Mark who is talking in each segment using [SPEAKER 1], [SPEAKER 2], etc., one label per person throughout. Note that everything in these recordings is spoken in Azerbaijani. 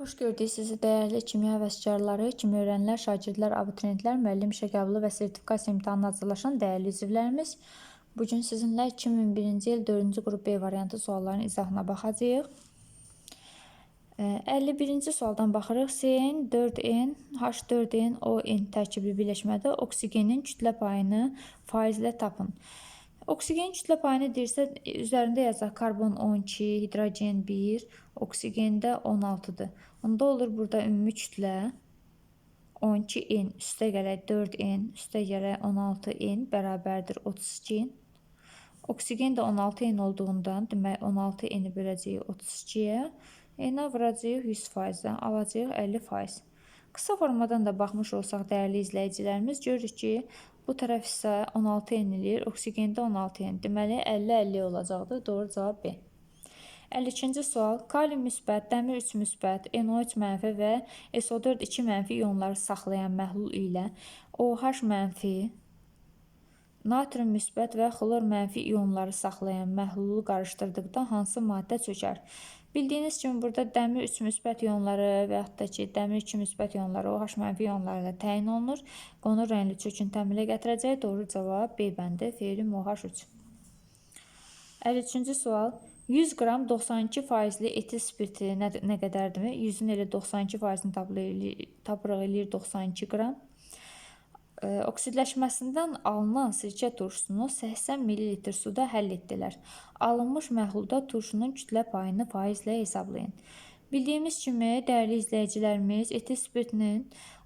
[SPEAKER 1] Xoş gördük sizi dəyərli kimya həvəskarları, kimya öyrənənlər, şagirdlər, abituriyentlər, müəllim işə qəbulu və sertifikasiya imtahanına hazırlaşan dəyərli üzvlərimiz. Bu gün sizinlə 2001-ci il 4-cü qrup B variantı sualların izahına baxacağıq. Ə, 51-ci sualdan baxırıq. CN 4N H4N ON tərkibli birləşmədə oksigenin kütlə payını faizlə tapın. Oksigenin kütlə payını deyirsə, üzərində yazaq karbon 12, hidrogen 1, oksigen də 16-dır. Onda olur burada ümumi kütlə 12n üstə gələk 4n üstə gələk 16n bərabərdir 32n. Oksigen də 16n olduğundan demək 16n-i böləcəyik 32-yə. N-ə vuracağıq 100%-dən, alacağıq 50%. Qısa formadan da baxmış olsaq dəyərli izləyicilərimiz görürük ki, bu tərəf isə 16n eləyir, oksigendə 16n. Deməli 50-50 olacaqdır. Doğru cavab B. 52-ci sual. Kalium müsbət, dəmir 3 müsbət, NO3 mənfi və SO4 2 mənfi ionları saxlayan məhlul ilə OH mənfi, natrium müsbət və xlor mənfi ionları saxlayan məhlulu qarışdırdıqda hansı maddə çökər? Bildiyiniz kimi burada dəmir 3 müsbət ionları və yaxud da ki, dəmir 2 müsbət ionları OH mənfi ionları ilə təyin olunur. Qonur rəngli çöküntü əmələ gətirəcək. Doğru cavab B bəndi. Ferium OH3. 53-cü sual. 100 qram 92 faizli etil spirti nə, nə qədərdirmi? 100-ün elə 92 faizini tapırıq eləyir 92 qram. E, oksidləşməsindən alınan sirkə turşusunu 80 ml suda həll etdilər. Alınmış məhlulda turşunun kütlə payını faizlə hesablayın. Bildiyimiz kimi, dəyərli izləyicilərimiz, etil spirtinin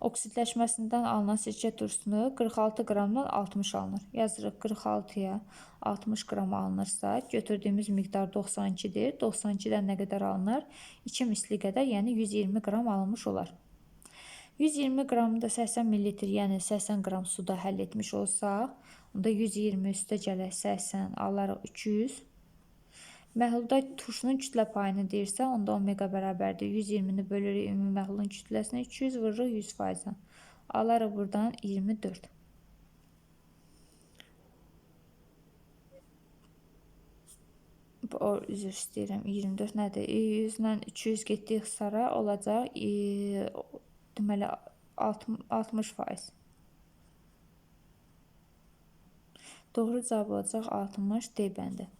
[SPEAKER 1] oksidləşməsindən alınan sirkə turşusunu 46 qramdan 60 alınır. Yazırıq 46-ya 60 qram alınırsa, götürdüyümüz miqdar 92-dir. 92-dən nə qədər alınır? 2 misli qədər, yəni 120 qram alınmış olar. 120 qramı da 80 ml, yəni 80 qram suda həll etmiş olsaq, onda 120 üstə gələk 80, alarıq 200 Məhlulda turşunun kütlə payını deyirsə, onda omega bərabərdir. 120-ni bölürük ümumi məhlulun kütləsinə, 200 vururuq 100%-ə. Alarıq buradan 24. O, üzr istəyirəm, 24 nədir? 100 ilə 200 getdi ixtisara olacaq, e, deməli 60%. Doğru cavab olacaq 60 D bəndi.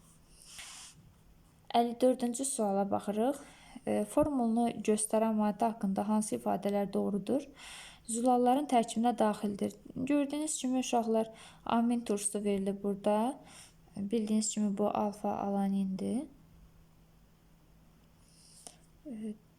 [SPEAKER 1] 54-cü suala baxırıq. E, formulunu göstərən maddə haqqında hansı ifadələr doğrudur? Zulalların tərkibinə daxildir. Gördüyünüz kimi uşaqlar amin turşusu verilir burada. Bildiyiniz kimi bu alfa alanindir.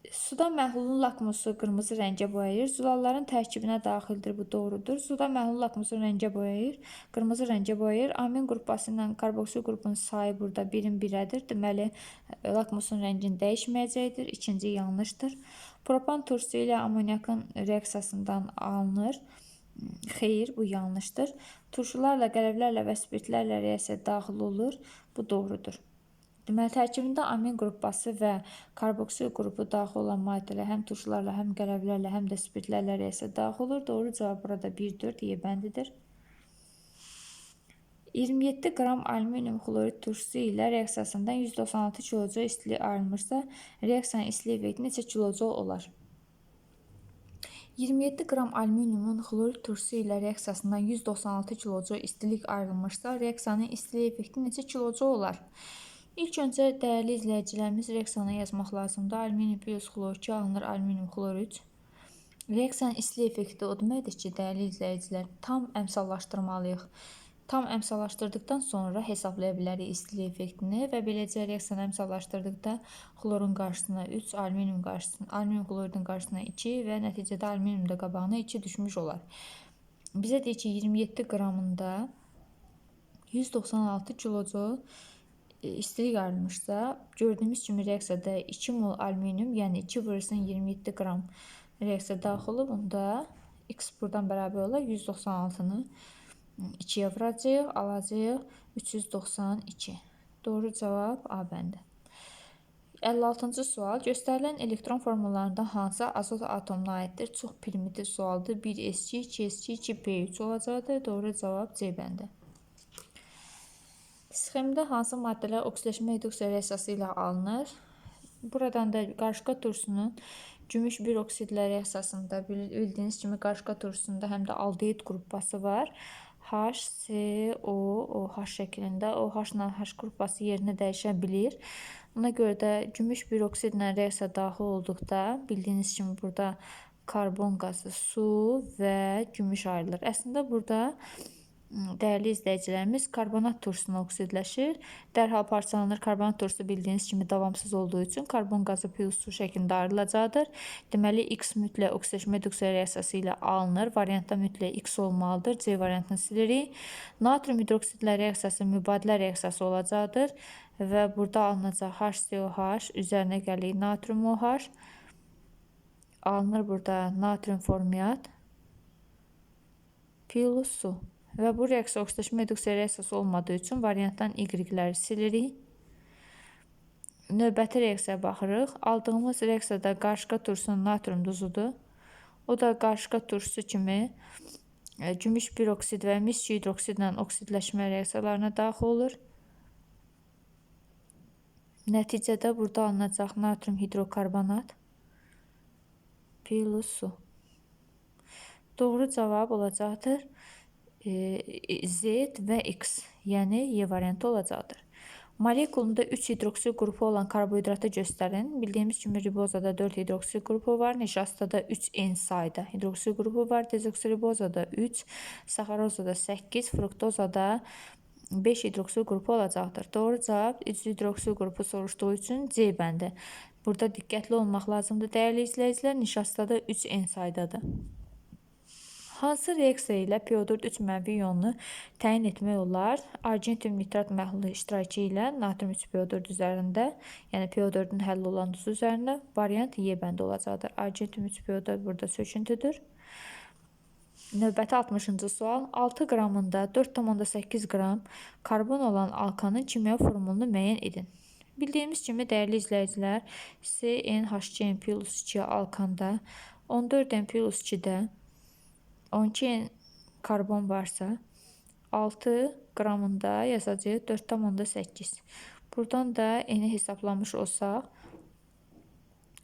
[SPEAKER 1] E, Suda məhlulun lakmusu qırmızı rəngə boyayır. Zülalların tərkibinə daxildir. Bu doğrudur. Suda məhlul lakmusu rəngə boyayır. Qırmızı rəngə boyayır. Amin qrupbası ilə karboksil qrupun sayı burada 1-in 1-ədir. Deməli, lakmusun rəngini dəyişməyəcəkdir. İkinci yanlışdır. Propan turşusu ilə amoniakın reaksiyasından alınır. Xeyr, bu yanlışdır. Turşularla, qələvlərlə və spirtlərlə reaksiya daxil olur. Bu doğrudur. Deməli, tərkibində amin qrupbası və karboksil qrupu daxil olan maddələr həm turşularla, həm qələvlərlə, həm də spirtlərlə reaksiya daxil olur. Doğru cavab burada 1-4 E bəndidir. 27 qram alüminium xlorid turşusu ilə reaksiyasından 196 kilojoule istilik ayrılmışsa, reaksiyanın istilik effekti neçə kilojoule olar? 27 qram alüminiumun xlorid turşusu ilə reaksiyasından 196 kilojoule istilik ayrılmışsa, reaksiyanın istilik effekti neçə kilojoule olar? İlk öncə dəyərli izləyicilərimiz reaksiyanı yazmaq lazımdır. Alüminium plus xlor 2 alınır alüminium xlor 3. Reaksiyanın istilik effekti o deməkdir ki, dəyərli izləyicilər, tam əmsallaşdırmalıyıq. Tam əmsallaşdırdıqdan sonra hesablaya bilərik istilik effektini və beləcə reaksiyanı əmsallaşdırdıqda xlorun qarşısına 3, alüminium qarşısına, alüminium xloridin qarşısına 2 və nəticədə alüminium da qabağına 2 düşmüş olar. Bizə deyir ki, 27 qramında 196 kilojoule e, istilik ayrılmışsa, gördüyümüz kimi reaksiyada 2 mol alüminium, yəni 2 vurursan 27 qram reaksiya daxil olub, onda x buradan bərabər olar 196-nı 2-yə vuracağıq, alacağıq 392. Doğru cavab A bəndi. 56-cı sual. Göstərilən elektron formullarında hansı azot atomuna aiddir? Çox primitiv sualdır. 1s2, 2s2, 2p3 olacaqdır. Doğru cavab C bəndi. Sxemdə hansı maddələr oksidləşmə reduksiya reaksiyası ilə alınır? Buradan da qarışqa turşusunun Gümüş bir oksidlər reaksiyasında bil- bildiyiniz kimi qarışqa turşusunda həm də aldehid qrupbası var. HCOOH şəklində OH ilə H qrupbası yerinə dəyişə bilir. Ona görə də gümüş bir oksidlə reaksiya daxil olduqda bildiyiniz kimi burada karbon qazı, su və gümüş ayrılır. Əslində burada Dəyərli izləyicilərimiz, karbonat turşusuna oksidləşir. Dərhal parçalanır. Karbonat turşusu bildiyiniz kimi davamsız olduğu üçün karbon qazı plus su şəklində ayrılacaqdır. Deməli, X mütləq oksidləşmə reduksiya reaksiyası ilə alınır. Variantda mütləq X olmalıdır. C variantını silirik. Natrium hidroksidlə reaksiyası mübadilə reaksiyası olacaqdır və burada alınacaq HCOH, üzərinə gəlir natrium OH. Alınır burada natrium formiat plus su. Və bu reaksiya oksidləşmə reduksiya reaksiyası olmadığı üçün variantdan Y-ləri silirik. Növbəti reaksiyaya baxırıq. Aldığımız reaksiyada qarışqa turşusunun natrium duzudur. O da qarışqa turşusu kimi e, gümüş bir oksid və mis hidroksidlə oksidləşmə reaksiyalarına daxil olur. Nəticədə burada alınacaq natrium hidrokarbonat plus su. Doğru cavab olacaqdır. Z və X, yəni Y variantı olacaqdır. Molekulunda 3 hidroksil qrupu olan karbohidratı göstərin. Bildiyimiz kimi ribozada 4 hidroksil qrupu var, nişastada 3 N sayda hidroksil qrupu var, dezoksiribozada 3, saxarozada 8, fruktozada 5 hidroksil qrupu olacaqdır. Doğru cavab 3 hidroksil qrupu soruşduğu üçün C bəndi. Burada diqqətli olmaq lazımdır dəyərli izləyicilər. Nişastada 3 N saydadır. Hansı reaksiya ilə PO4 3 mənfi ionunu təyin etmək olar? Argentium nitrat məhlulu iştirakı ilə natrium 3 PO4 üzərində, yəni PO4-ün həlli olan duzu üzərində variant Y bəndi olacaqdır. Argentium 3 PO4 burada söküntüdür. Növbəti 60-cı sual. 6 qramında 4,8 qram karbon olan alkanın kimya formulunu müəyyən edin. Bildiyimiz kimi dəyərli izləyicilər, CnHCl plus 2 alkanda 14 N plus 2-də 12 karbon varsa 6 qramında yazacağıq 4,8. Buradan da eni hesablamış olsaq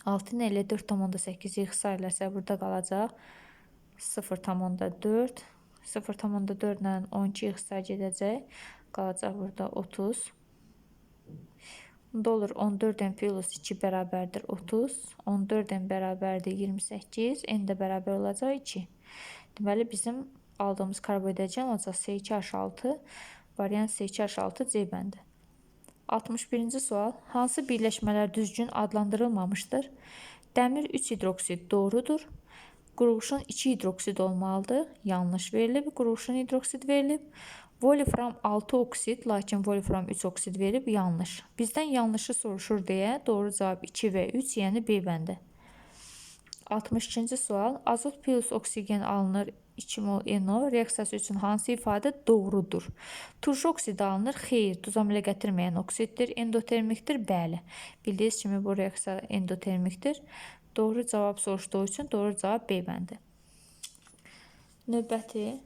[SPEAKER 1] 6 ilə 4,8 yığsa eləsə burada qalacaq 0,4 0,4 ilə 12 yığsa gedəcək qalacaq burada 30 Bunda olur 14 n plus 2 bərabərdir 30 14 n bərabərdir 28 n də bərabər olacaq 2 Deməli bizim aldığımız karbohidrogen olacaq C2H6, variant C2H6 C bəndi. 61-ci sual. Hansı birləşmələr düzgün adlandırılmamışdır? Dəmir 3 hidroksid doğrudur. Qurğuşun 2 hidroksid olmalıdır. Yanlış verilib. Qurğuşun hidroksid verilib. Volfram 6 oksid, lakin volfram 3 oksid verib. Yanlış. Bizdən yanlışı soruşur deyə doğru cavab 2 və 3, yəni B bəndi. 62-ci sual. Azot plus oksigen alınır 2 mol NO reaksiyası üçün hansı ifadə doğrudur? Turş oksidi alınır. Xeyr, duz amilə gətirməyən oksiddir. Endotermikdir. Bəli. Bildiyiniz kimi bu reaksiya endotermikdir. Doğru cavab soruşduğu üçün doğru cavab B bəndi. Növbəti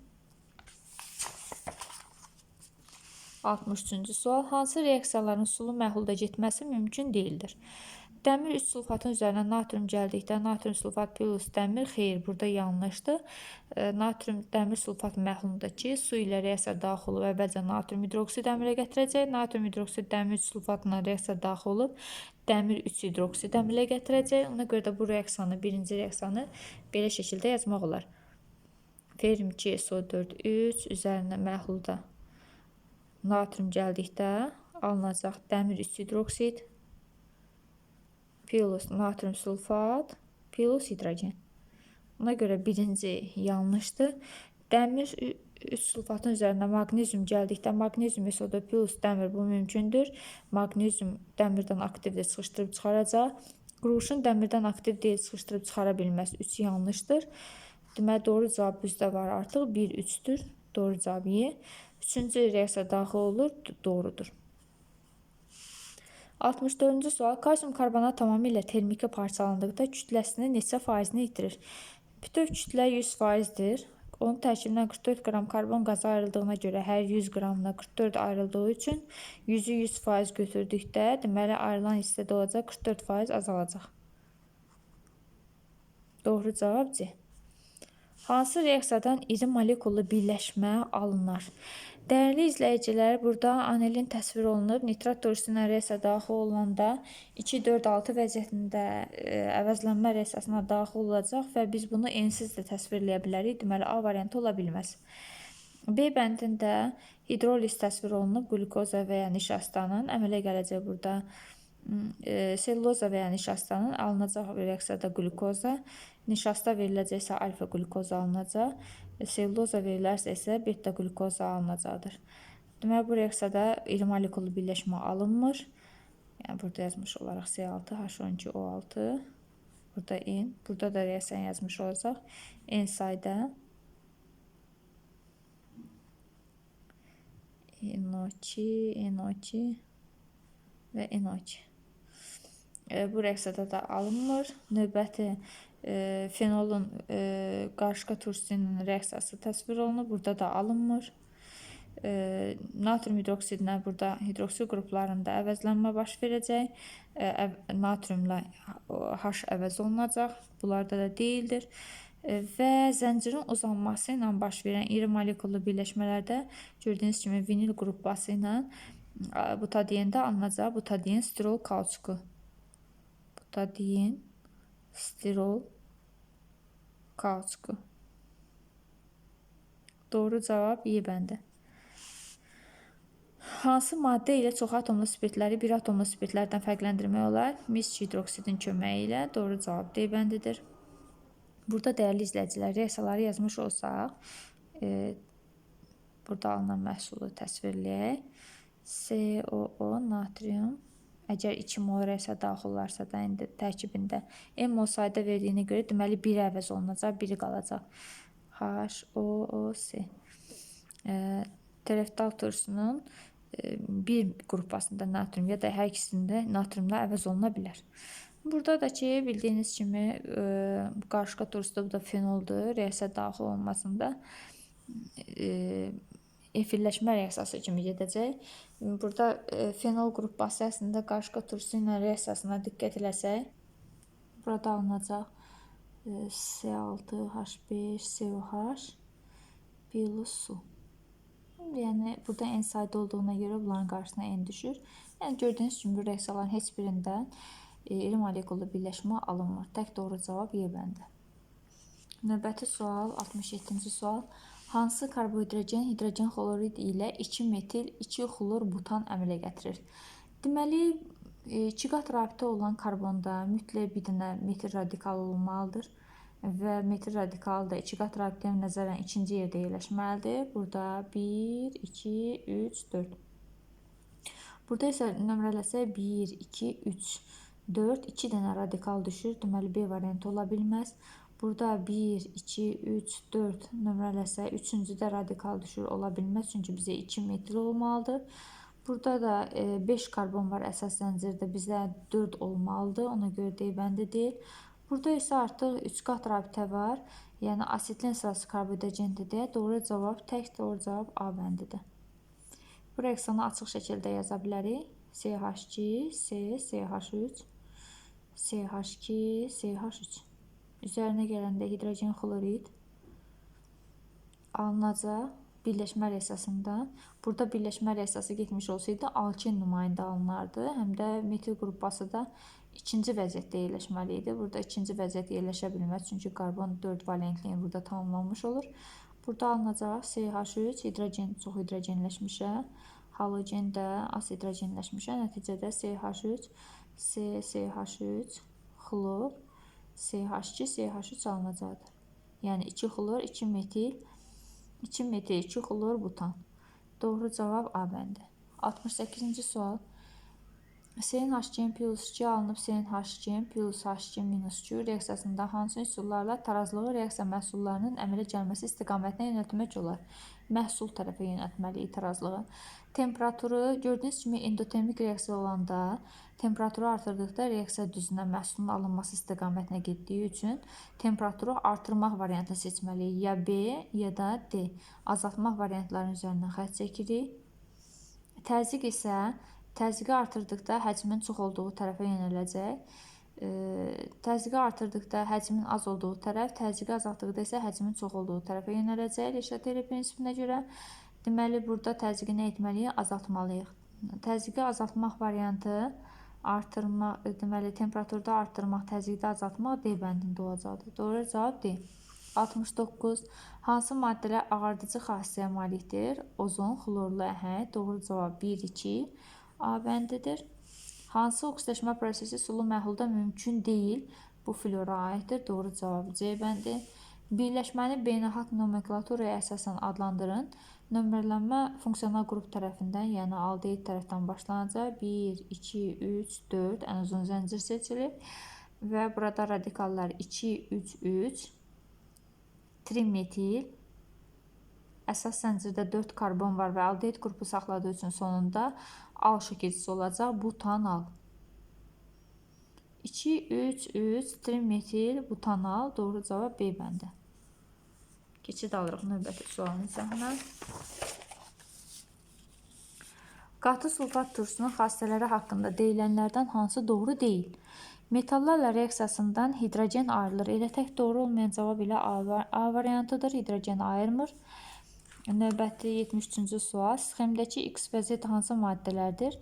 [SPEAKER 1] 63-cü sual. Hansı reaksiyaların sulu məhlulda getməsi mümkün deyildir? Dəmir 3 sulfatın üzərinə natrium gəldikdə natrium sulfat plus dəmir xeyr, burada yanlışdır. E, natrium dəmir sulfat məhlulundakı su ilə reaksiya daxil olub əvvəlcə natrium hidroksid əmələ gətirəcək. Natrium hidroksid dəmir 3 sulfatla reaksiya daxil olub dəmir 3 hidroksid əmələ gətirəcək. Ona görə də bu reaksiyanı, birinci reaksiyanı belə şəkildə yazmaq olar. Ferm 2 SO4 3 üzərinə məhlulda natrium gəldikdə alınacaq dəmir 3 hidroksid plus natrium sulfat plus hidrogen. Ona görə birinci yanlışdır. Dəmir 3 sulfatın üzərində maqnezium gəldikdə maqnezium SO4 plus dəmir bu mümkündür. Maqnezium dəmirdən aktivdə çıxışdırıb çıxaracaq. Qurğuşun dəmirdən aktiv deyil çıxışdırıb çıxara bilməz. 3 yanlışdır. Deməli doğru cavab bizdə var artıq 1 3-dür. Doğru cavab Y. Üçüncü reaksiya daxil olur, doğrudur. 64-cü sual. Kalsium karbonat tamamilə termiki parçalandıqda kütləsinin neçə faizini itirir? Bütöv kütlə 100%-dir. Onun tərkibindən 44 qram karbon qazı ayrıldığına görə hər 100 qramına 44 ayrıldığı üçün 100-ü 100% götürdükdə, deməli ayrılan hissədə olacaq 44% azalacaq. Doğru cavab C. Hansı reaksiyadan iri molekullu birləşmə alınır? Dəyərli izləyicilər, burada anilin təsvir olunub. Nitrat turşusuna reaksiya daxil olanda 2-4-6 vəziyyətində e, əvəzlənmə reaksiyasına daxil olacaq və biz bunu ensiz də təsvirləyə bilərik. Deməli, A variantı ola bilməz. B bəndində hidroliz təsvir olunub qlukoza və ya nişastanın əmələ gələcək burada selluloza və ya nişastanın alınacaq reaksiyada qlukoza, nişasta veriləcəksə alfa qlukoza alınacaq selluloza verilərsə isə beta qlukoza alınacaqdır. Deməli, bu reaksiyada iri molekullu birləşmə alınmır. Yəni, burada yazmış olaraq C6H12O6. Burada N. Burada da reaksiyanı yazmış olacaq. Sayda NO2, NO2 və NO2. E, bu reaksiyada da alınmır. Növbəti e, fenolun e, qarışqa tursinin reaksiyası təsvir olunur. Burada da alınmır. E, natrium hidroksidinə burada hidroksid qruplarında əvəzlənmə baş verəcək. E, natriumla H əvəz olunacaq. Bunlarda da deyildir. E, və zəncirin uzanması ilə baş verən iri molekullu birləşmələrdə gördüyünüz kimi vinil qrupbası ilə butadiendə alınacaq butadien stirol kauçuku. Butadien stirol kauçuku. Doğru cavab Y bəndi. Hansı maddə ilə çox atomlu spirtləri bir atomlu spirtlərdən fərqləndirmək olar? Mis hidroksidin köməyi ilə doğru cavab D bəndidir. Burada dəyərli izləyicilər, reaksiyaları yazmış olsaq, e, burada alınan məhsulu təsvirləyək. COO natrium Əgər 2 mol reaksiya daxil olarsa da indi tərkibində M mol sayda verdiyinə görə deməli 1 əvəz olunacaq, 1 qalacaq. HOOC. E, Tereftal turşusunun e, bir qrupasında natrium ya da hər ikisində natriumla əvəz oluna bilər. Burada da ki, bildiyiniz kimi e, qarışqa turşusu da fenoldur. Reaksiya daxil olmasında e, efirləşmə reaksiyası kimi gedəcək. Burada e, fenol qrupbası əslində qarışqa turşusu ilə reaksiyasına diqqət eləsək, burada alınacaq e, C6H5COH plus su. Yəni burada n sayda olduğuna görə bunların qarşısına n düşür. Yəni gördüyünüz kimi bu reaksiyaların heç birindən e, iri molekullu birləşmə alınmır. Tək doğru cavab Y bəndi. Növbəti sual 67-ci sual. Hansı karbohidrogen hidrogen xlorid ilə 2 metil 2 xlor butan əmələ gətirir? Deməli, 2 qat rabitə olan karbonda mütləq bir dənə metil radikal olmalıdır və metil radikal da 2 qat rabitəyə nəzərən ikinci yerdə yerləşməlidir. Burada 1, 2, 3, 4. Burada isə nömrələsək 1, 2, 3, 4, 2 dənə radikal düşür. Deməli, B variantı ola bilməz. Burada 1, 2, 3, 4 nömrələsək, üçüncüdə radikal düşür ola bilməz, çünki bizə 2 metr olmalıdır. Burada da 5 e, karbon var əsas zəncirdə, bizə 4 olmalıdır, ona görə deybəndə deyil. Burada isə artıq 3 qat rabitə var, yəni asetilin sırası karbohidrogendir doğru cavab tək doğru cavab A bəndidir. Bu reaksiyanı açıq şəkildə yaza bilərik. CH2, C, CH3, CH2, CH3. Üzərinə gələndə hidrogen xlorid alınacaq birləşmə reaksiyasında. Burada birləşmə reaksiyası getmiş olsaydı alkin nümayəndə alınardı. Həm də metil qrupbası da ikinci vəziyyətdə yerləşməli idi. Burada ikinci vəziyyət yerləşə bilməz, çünki karbon 4 valentliyin burada tamamlanmış olur. Burada alınacaq CH3 hidrogen çox hidrogenləşmişə, halogen də az hidrogenləşmişə. Nəticədə CH3 C, CH3 xlor CH2, CH3 alınacaqdır. Yəni 2 xlor, 2 metil, 2 metil, 2 xlor butan. Doğru cavab A bəndi. 68-ci sual. Serin HCN plus 2 alınıb serin HCN plus HCN minus 2 reaksiyasında hansı üsullarla tarazlığı reaksiya məhsullarının əmələ gəlməsi istiqamətinə yönəltmək olar? Məhsul tərəfə yönəltməliyik tarazlığı. Temperaturu gördüyünüz kimi endotermik reaksiya olanda temperaturu artırdıqda reaksiya düzünə məhsulun alınması istiqamətinə getdiyi üçün temperaturu artırmaq variantını seçməliyik. Ya B, ya da D. Azaltmaq variantlarının üzərindən xətt çəkirik. Təzyiq isə Təzyiqi artırdıqda həcmin çox olduğu tərəfə yönələcək. Təzyiqi artırdıqda həcmin az olduğu tərəf, təzyiqi azaltdıqda isə həcmin çox olduğu tərəfə yönələcək. Leşateri prinsipinə görə deməli burada təzyiqi nə etməliyik? Azaltmalıyıq. Təzyiqi azaltmaq variantı artırmaq, deməli temperaturda artırmaq, təzyiqdə azaltmaq D bəndində olacaqdır. Doğru cavab D. 69. Hansı maddələr ağardıcı xassəyə malikdir? Ozon, xlorlu əhəng. Doğru cavab 1, 2. A bəndidir. Hansı oksidaşma prosesi sulu məhlulda mümkün deyil? Bu flora aiddir. Doğru cavab C bəndi. Birləşməni beynəlxalq nomenklaturaya əsasən adlandırın. Nömrələnmə funksional qrup tərəfindən, yəni aldehid tərəfdən başlanacaq. 1, 2, 3, 4 ən uzun zəncir seçilir və burada radikallar 2, 3, 3 trimetil əsas zəncirdə 4 karbon var və aldehid qrupu saxladığı üçün sonunda al şəkilçisi olacaq. Butanal. 2, 3, 3 trimetil butanal doğru cavab B bəndi. Keçid alırıq növbəti sualın izahına. Qatı sulfat turşusunun xassələri haqqında deyilənlərdən hansı doğru deyil? Metallarla reaksiyasından hidrogen ayrılır. Elə tək doğru olmayan cavab ilə A variantıdır. Hidrogen ayırmır. Növbəti 73-cü sual. Sxemdəki X və Z hansı maddələrdir?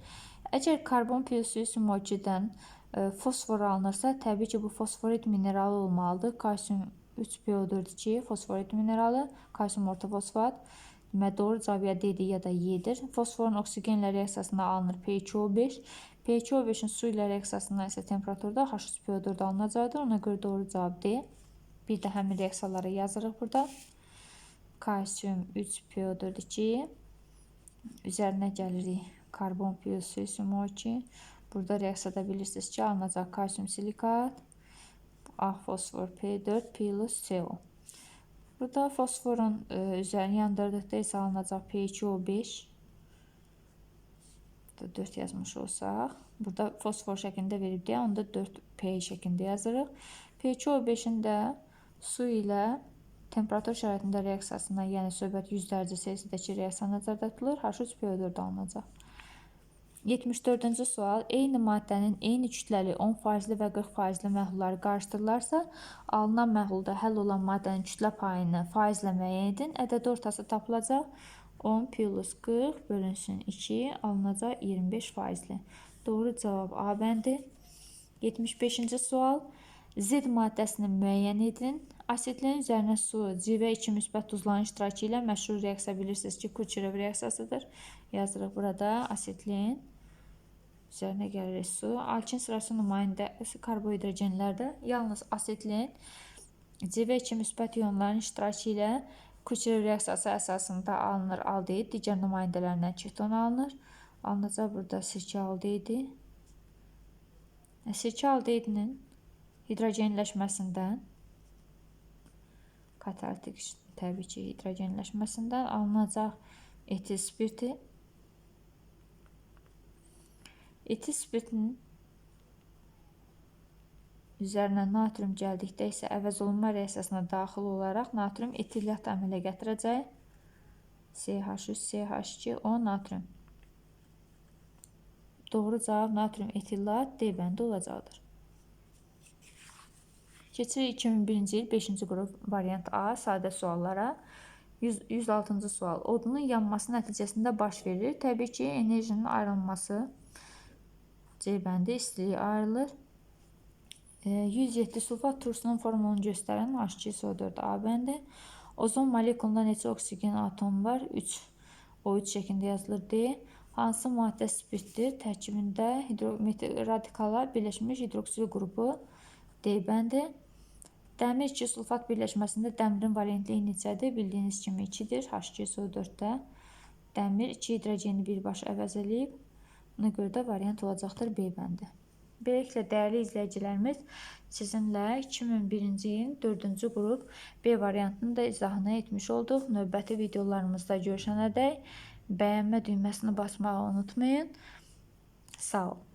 [SPEAKER 1] Əgər karbon piyosiyus mokidən e, fosfor alınırsa, təbii ki, bu fosforit mineralı olmalıdır. Kalsium 3PO4 fosforit mineralı, kalsium ortofosfat. Deməli, doğru cavab ya ya da Y-dir. Fosforun oksigenlə reaksiyasında alınır P2O5. P2O5-in su ilə reaksiyasından isə temperaturda H3PO4 alınacaqdır. Ona görə doğru cavab D. Bir də həmin reaksiyaları yazırıq burada. Kalsium 3PO4 üzərinə gəlirik. Karbon piyosilium 2. Burada reaksiyada bilirsiniz ki, alınacaq kalsium silikat. A fosfor P4 plus CO. Burada fosforun e, üzərini yandırdıqda isə alınacaq P2O5. Burada 4 yazmış olsaq. Burada fosfor şəklində verib deyə, onda 4P şəklində yazırıq. P2O5-in də su ilə temperatur şəraitində reaksiyasından, yəni söhbət 100 dərəcə Selsidəki reaksiya nəzərdə tutulur. H3PO4 alınacaq. 74-cü sual. Eyni maddənin eyni kütləli 10% və 40% məhlulları qarışdırılarsa, alınan məhlulda həll olan maddənin kütlə payını faizlə müəyyən edin. Ədəd ortası tapılacaq. 10 plus 40 bölünsün 2 alınacaq 25 faizli. Doğru cavab A bəndi. 75-ci sual. Z maddəsini müəyyən edin. Asidlərin üzərinə su, civə 2 müsbət tuzların iştirakı ilə məşhur reaksiya bilirsiniz ki, Kucherov reaksiyasıdır. Yazırıq burada asidlin üzərinə gəlirik su. Alkin sırası nümayəndəsi karbohidrogenlərdə yalnız asetlin CV2 müsbət ionların iştirakı ilə Kucherov reaksiyası əsasında alınır aldehid, digər nümayəndələrindən keton alınır. Alınacaq burada sirkə aldehidi. Sirkə aldehidinin hidrogenləşməsindən katalitik təbii ki, hidrogenləşməsindən alınacaq etil spirti Etil spirtinin üzərinə natrium gəldikdə isə əvəz olunma reaksiyasına daxil olaraq natrium etilyat əmələ gətirəcək. CH3, CH2, O natrium. Doğru cavab natrium etillat D bəndi olacaqdır. Keçirik 2001-ci il 5-ci qrup variant A sadə suallara. 106-cı sual. Odunun yanması nəticəsində baş verir. Təbii ki, enerjinin ayrılması C bəndi istiliyi ayrılır. 107 sulfat turşusunun formulunu göstərən H2SO4 A bəndi. Ozon molekulunda neçə oksigen atomu var? 3. O3 şəklində yazılır D. Hansı maddə spirtdir? Tərkibində radikala birləşmiş hidroksil qrupu D bəndi. Dəmir 2 sulfat birləşməsində dəmirin valentliyi neçədir? Bildiyiniz kimi 2-dir. H2SO4-də dəmir 2 hidrogeni birbaşa əvəz eləyib. Ona görə də variant olacaqdır B bəndi. Beləliklə, dəyərli izləyicilərimiz, sizinlə 2001-ci ilin 4-cü qrup B variantının da izahını etmiş olduq. Növbəti videolarımızda görüşənədək bəyənmə düyməsini basmağı unutmayın. Sağ olun.